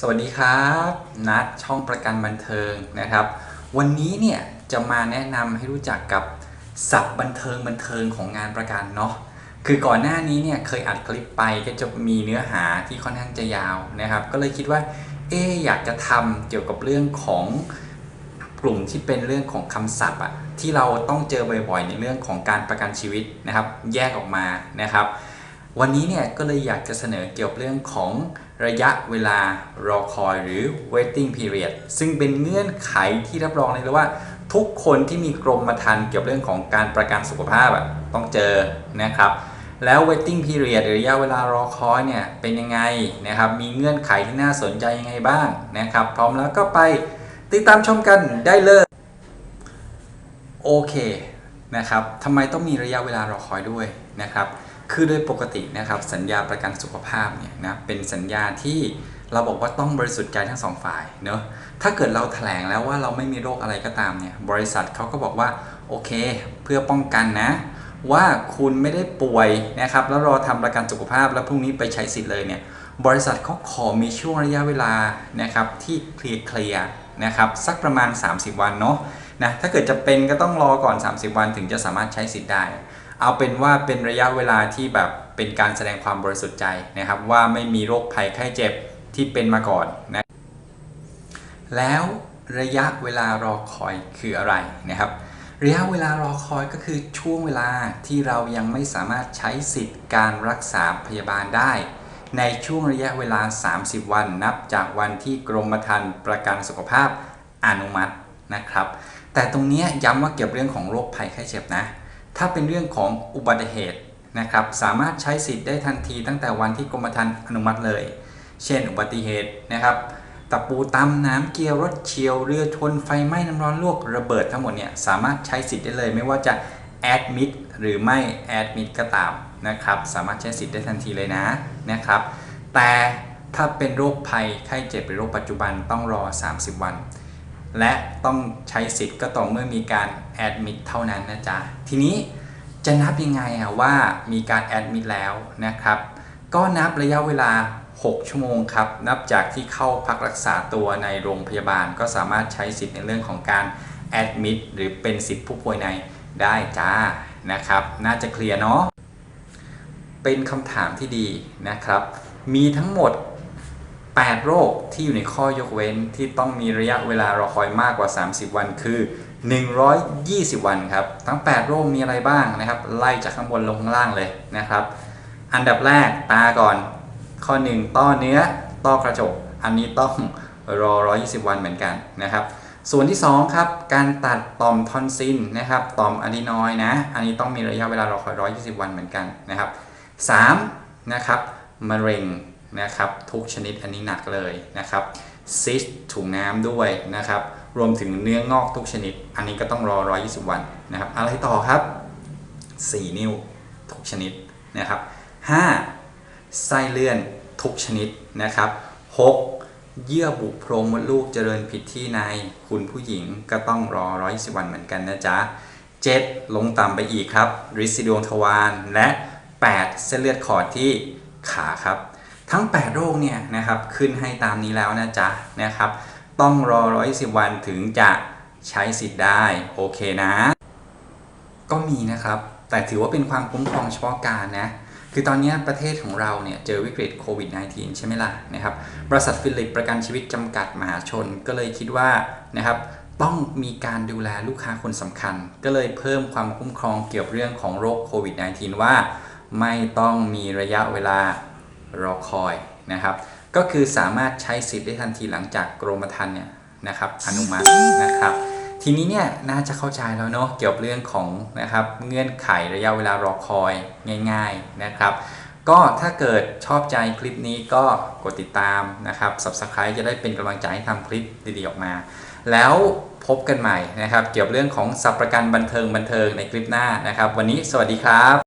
สวัสดีครับนัดช่องประกันบันเทิงนะครับ วันนี้เนี่ยจะมาแนะนำให้รู้จักกับศัพท์บันเทิงบันเทิงของงานประกันเนาะคือก่อนหน้านี้เนี่ยเคยอัดคลิปไปก็จะมีเนื้อหาที่ค่อนข้างจะยาวนะครับ ก็เลยคิดว่าเอ๊อยากจะทำเกี่ยวกับเรื่องของกลุ่มที่เป็นเรื่องของคำศัพท์อะที่เราต้องเจอบ่อยๆในเรื่องของการประกันชีวิตนะครับ แยกออกมานะครับ วันนี้เนี่ยก็เลยอยากจะเสนอเกี่ยวกับเรื่องของระยะเวลารอคอยหรือ waiting period ซึ่งเป็นเงื่อนไขที่รับรองเลยว่าทุกคนที่มีกรมธรรม์เกี่ยวกับเรื่องของการประกันสุขภาพอะต้องเจอนะครับ แล้ว waiting period หรือระยะเวลารอคอยเนี่ยเป็นยังไงนะครับ มีเงื่อนไขที่น่าสนใจยังไงบ้างนะครับ พร้อมแล้วก็ไปติดตามชมกันได้เลยโอเคนะครับทำไมต้องมีระยะเวลารอคอยด้วยนะครับ คือโดยปกตินะครับสัญญาประกันสุขภาพเนี่ยนะเป็นสัญญาที่เราบอกว่าต้องบริสุทธิ์ใจทั้งสองฝ่ายเนอะถ้าเกิดเราแถลงแล้วว่าเราไม่มีโรคอะไรก็ตามเนี่ยบริษัทเขาก็บอกว่าโอเค เพื่อป้องกันนะ ว่าคุณไม่ได้ป่วยนะครับแล้วรอทำประกันสุขภาพแล้วพรุ่งนี้ไปใช้สิทธิ์เลยเนี่ยบริษัทเขาขอมีช่วงระยะเวลานะครับที่เคลียร์เคลียร์นะครับสักประมาณ 30 วันเนาะนะถ้าเกิดจะเป็นก็ต้องรอก่อน 30 วันถึงจะสามารถใช้สิทธิ์ได้ เอาเป็นว่าเป็นระยะเวลาที่แบบเป็นการแสดงความบริสุทธิ์ใจนะครับ ว่าไม่มีโรคภัยไข้เจ็บที่เป็นมาก่อนนะแล้วระยะเวลารอคอยคืออะไรนะครับ ระยะเวลารอคอยก็คือช่วงเวลาที่เรายังไม่สามารถใช้สิทธิ์การรักษาพยาบาลได้ ในช่วงระยะเวลา 30 วันนับจากวันที่กรมธรรม์ประกันสุขภาพอนุมัตินะครับ แต่ตรงนี้ยย้ำว่าเกี่ยวกับเรื่องของโรคภัยไข้เจ็บนะ ถ้าเป็นเรื่องของอุบัติเหตุนะครับสามารถใช้สิทธิ์ได้ทันทีตั้งแต่วันที่กรมธรรม์อนุมัติเลย เช่น อุบัติเหตุนะครับตะปูตำน้ำเกลียวรถเฉียวเรือชนไฟไหม้น้ำร้อนลวกระเบิดทั้งหมดเนี่ยสามารถใช้สิทธิ์ได้เลย ไม่ว่าจะแอดมิดหรือไม่แอดมิดก็ตามนะครับสามารถใช้สิทธิ์ได้ทันทีเลยนะนะครับแต่ถ้าเป็นโรคภัยไข้เจ็บหรือโรคปัจจุบันต้องรอ 30 วัน และต้องใช้สิทธิ์ก็ต่อเมื่อมีการแอดมิดเท่านั้นนะจ๊ะ ทีนี้จะนับยังไงอะว่ามีการแอดมิดแล้วนะครับ ก็นับระยะเวลา 6 ชั่วโมงครับ นับจากที่เข้าพักรักษาตัวในโรงพยาบาล ก็สามารถใช้สิทธิ์ในเรื่องของการแอดมิดหรือเป็นสิทธิ์ผู้ป่วยในได้จ้านะครับ น่าจะเคลียร์เนาะเป็นคำถามที่ดีนะครับ มีทั้งหมด 8 โรคที่อยู่ในข้อยกเว้นที่ต้องมีระยะเวลารอคอยมากกว่า 30 วันคือ 120 วันครับ ทั้ง 8 โรคมีอะไรบ้างนะครับ ไล่จากข้างบนลงข้างล่างเลยนะครับ อันดับแรกตาก่อน ข้อ 1 ต้อเนื้อ ต้อกระจก อันนี้ต้องรอ 120 วันเหมือนกันนะครับ ส่วนที่ 2 ครับ การตัดต่อมทอนซิลนะครับ ต่อมอะดีนอยด์นะ อันนี้ต้องมีระยะเวลารอคอย 120 วันเหมือนกันนะครับ 3. นะครับ มะเร็ง นะครับทุกชนิดอันนี้หนักเลยนะครับซิสถุงน้ำด้วยนะครับรวมถึงเนื้องอกทุกชนิด อันนี้ก็ต้องรอ 120 วันนะครับอะไรต่อครับ 4 นิ้วทุกชนิดนะครับ 5. ไส้เลื่อนทุกชนิดนะครับ 6. เยื่อบุโพรงมดลูกเจริญผิดที่ในคุณผู้หญิงก็ต้องรอ 120 วันเหมือนกันนะจ๊ะ 7. ลงต่ำไปอีกครับริดสีดวงทวารและ 8. เส้นเลือดขอดที่ขาครับ ทั้ง 8 โรคเนี่ยนะครับขึ้นให้ตามนี้แล้วนะจ๊ะนะครับ ต้องรอ120วันถึงจะใช้สิทธิ์ได้โอเคนะ ก็มีนะครับ แต่ถือว่าเป็นความคุ้มครองเฉพาะการนะคือตอนนี้ประเทศของเราเนี่ยเจอวิกฤตโควิด -19 ใช่ไหมล่ะนะครับบริษัทฟิลิปประกันชีวิตจำกัดมหาชนก็เลยคิดว่านะครับต้องมีการดูแลลูกค้าคนสำคัญ ก็เลยเพิ่มความคุ้มครองเกี่ยวกับเรื่องของโรคโควิด -19 ว่า ไม่ต้องมีระยะเวลา รอคอยนะครับ ก็คือสามารถใช้สิทธิ์ได้ทันทีหลังจากกรมธรรม์เนี่ยนะครับอนุมัตินะครับ ทีนี้เนี่ยน่าจะเข้าใจแล้วเนาะเกี่ยวกับเรื่องของนะครับเงื่อนไขระยะเวลารอคอยง่าย ๆนะครับ ก็ถ้าเกิดชอบใจคลิปนี้ก็กดติดตามนะครับ Subscribe จะได้เป็นกำลังใจให้ทำคลิปดีๆออกมา แล้วพบกันใหม่นะครับ เกี่ยวกับเรื่องของสับประกันบันเทิงบันเทิงในคลิปหน้านะครับ วันนี้สวัสดีครับ